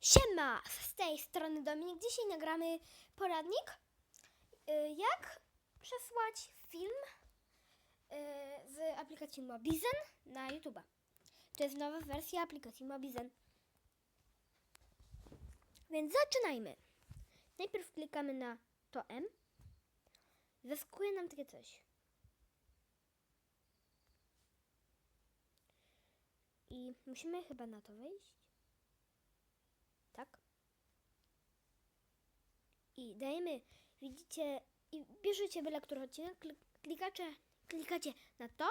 Siema! Z tej strony Dominik. Dzisiaj nagramy poradnik, y, jak przesłać film y, z aplikacji Mobizen na YouTube. To jest nowa wersja aplikacji Mobizen. Więc zaczynajmy. Najpierw klikamy na to M. Wyskakuje nam takie coś. I musimy chyba na to wejść. Tak. I dajemy, widzicie, i bierzecie byle który odcinek, klik- klikacie, klikacie na to,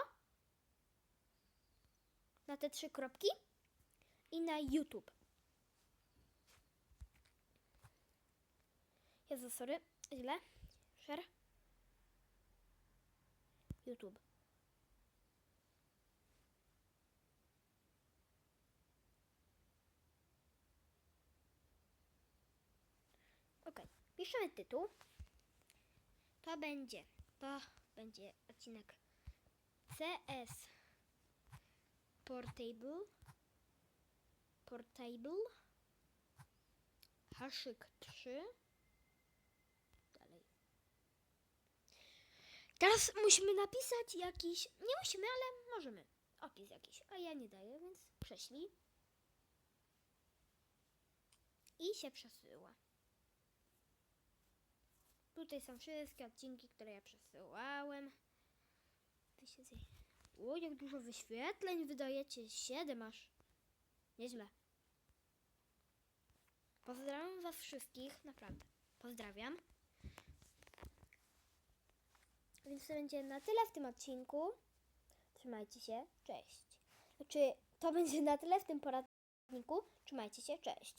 na te trzy kropki i na YouTube. Jezu, sorry, źle. Share. YouTube. Piszemy tytuł. To będzie, to będzie odcinek CS Portable Portable Haszyk 3 Dalej. Teraz musimy napisać jakiś, nie musimy, ale możemy. Opis jakiś, a ja nie daję, więc prześlij. I się przesyła. Tutaj są wszystkie odcinki, które ja przesyłałem. O, jak dużo wyświetleń wydajecie. Siedem aż. Nieźle. Pozdrawiam was wszystkich, naprawdę. Pozdrawiam. Więc to będzie na tyle w tym odcinku. Trzymajcie się. Cześć. Znaczy, to będzie na tyle w tym poradniku. Trzymajcie się. Cześć.